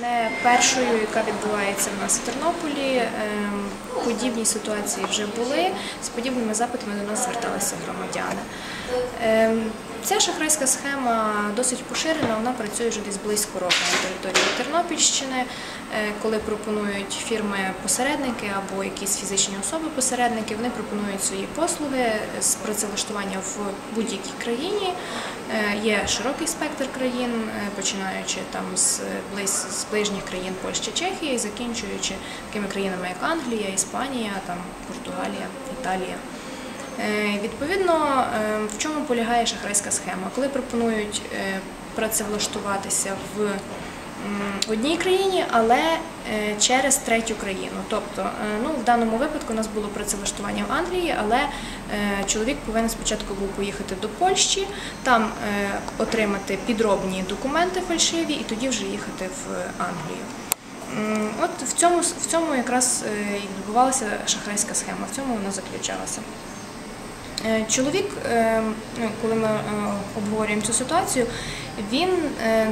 Не першою, яка відбувається в нас в Тернополі. Ем, Подібні ситуації вже були. З подібними запитами до нас зверталися громадяни. Ем, Ця шахрайська схема досить поширена. Вона працює вже десь близько року на території Тернопільщини, е, коли пропонують фірми-посередники або якісь фізичні особи-посередники. Вони пропонують свої послуги з працевлаштування в будь-якій країні. Е, Є широкий спектр країн, е, починаючи там з ближніх країн Польща, Чехія і закінчуючи такими країнами, як Англія, Іспанія, там Португалія, Італія. Е, Відповідно, е, в чому полягає шахрайська схема? Коли пропонують е, працевлаштуватися в одній країні, але через третю країну. Тобто, ну, в даному випадку у нас було працевлаштування в Англії, але чоловік повинен спочатку був поїхати до Польщі, там отримати підробні документи фальшиві і тоді вже їхати в Англію. От в цьому, в цьому якраз і відбувалася шахрайська схема, в цьому вона заключалася. Е, Чоловік, е, ну, коли ми е, обговорюємо цю ситуацію, він е,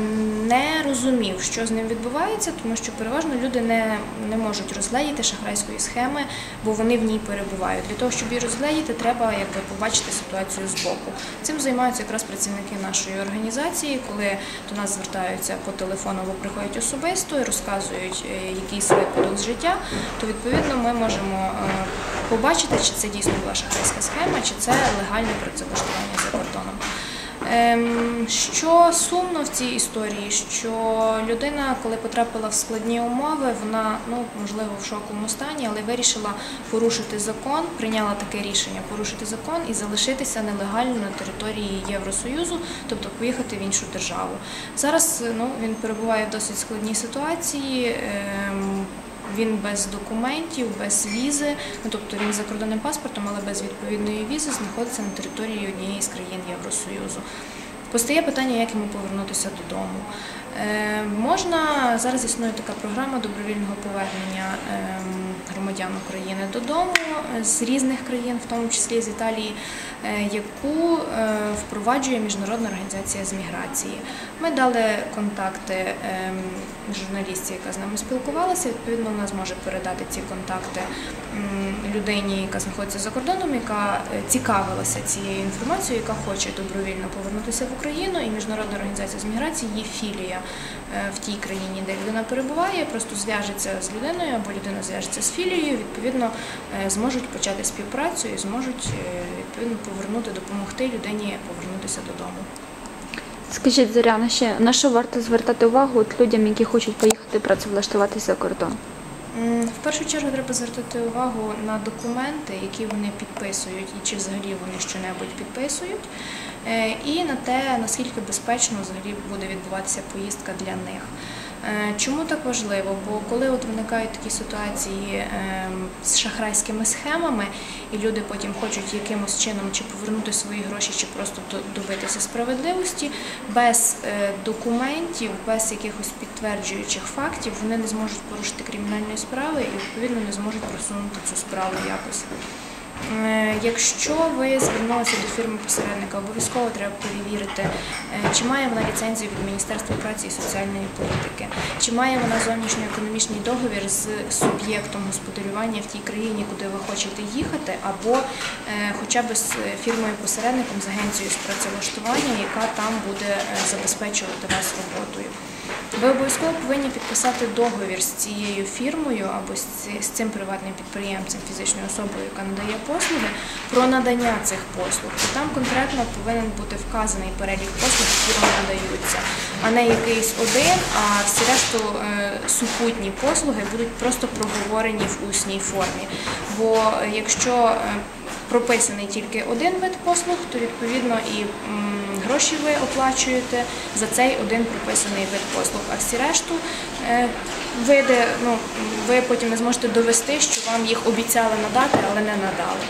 не розумів, що з ним відбувається, тому що переважно люди не, не можуть розгледіти шахрайської схеми, бо вони в ній перебувають. Для того, щоб її розгледіти, треба якби, побачити ситуацію збоку. Цим займаються якраз працівники нашої організації, коли до нас звертаються по телефону або приходять особисто і розказують е, якийсь випадок з життя, то відповідно ми можемо е, побачити, чи це дійсно була шахрайська схема, чи це легальне працевлаштування за кордоном. Ем, Що сумно в цій історії, що людина, коли потрапила в складні умови, вона ну можливо в шоковому стані, але вирішила порушити закон, прийняла таке рішення порушити закон і залишитися нелегально на території Євросоюзу, тобто поїхати в іншу державу. Зараз ну він перебуває в досить складній ситуації. Він без документів, без візи, ну тобто він з закордонним паспортом, але без відповідної візи знаходиться на території однієї з країн Євросоюзу. Постає питання, як йому повернутися додому. Е, можна зараз існує така програма добровільного повернення е, громадян України додому е, з різних країн, в тому числі з Італії, е, яку е, впроваджує міжнародна організація з міграції. Ми дали контакти е, журналістці, яка з нами спілкувалася. Відповідно, вона зможе передати ці контакти людині, яка знаходиться за кордоном, яка цікавилася цією інформацією, яка хоче добровільно повернутися в Україну. І міжнародна організація з міграції є філія в тій країні, де людина перебуває, просто зв'яжеться з людиною або людина зв'яжеться з філією. Відповідно, е, зможуть почати співпрацю і зможуть е, відповідно повернути, допомогти людині повернутися додому. Скажіть, Зоряна, ще на що варто звертати увагу от людям, які хочуть поїхати працевлаштуватися за кордон? В першу чергу треба звертати увагу на документи, які вони підписують, і чи взагалі вони щонебудь підписують, е, і на те, наскільки безпечно взагалі буде відбуватися поїздка для них. Е, Чому так важливо? Бо коли от виникають такі ситуації ем, з шахрайськими схемами, і люди потім хочуть якимось чином чи повернути свої гроші, чи просто добитися справедливості, без е, документів, без якихось підтверджуючих фактів, вони не зможуть порушити кримінальної справи і відповідно не зможуть просунути цю справу якось. Е, Якщо ви звернулися до фірми посередника, обов'язково треба перевірити, е, чи має вона ліцензію від Міністерства праці і соціальної політики, чи має вона зовнішньоекономічний договір з суб'єктом господарювання в тій країні, куди ви хочете їхати, або е, хоча б з фірмою посередником з агенцією з працевлаштування, яка там буде забезпечувати вас роботою. Ви обов'язково повинні підписати договір з цією фірмою або з цим приватним підприємцем, фізичною особою, яка надає послуги, про надання цих послуг. І там конкретно повинен бути вказаний перелік послуг, які вам надаються, а не якийсь один, а всі решту е, супутні послуги будуть просто проговорені в усній формі. Бо е, якщо е, прописаний тільки один вид послуг, то відповідно і гроші ви оплачуєте за цей один прописаний вид послуг. А всі решту е, види, ну ви потім не зможете довести, що вам їх обіцяли надати, але не надали.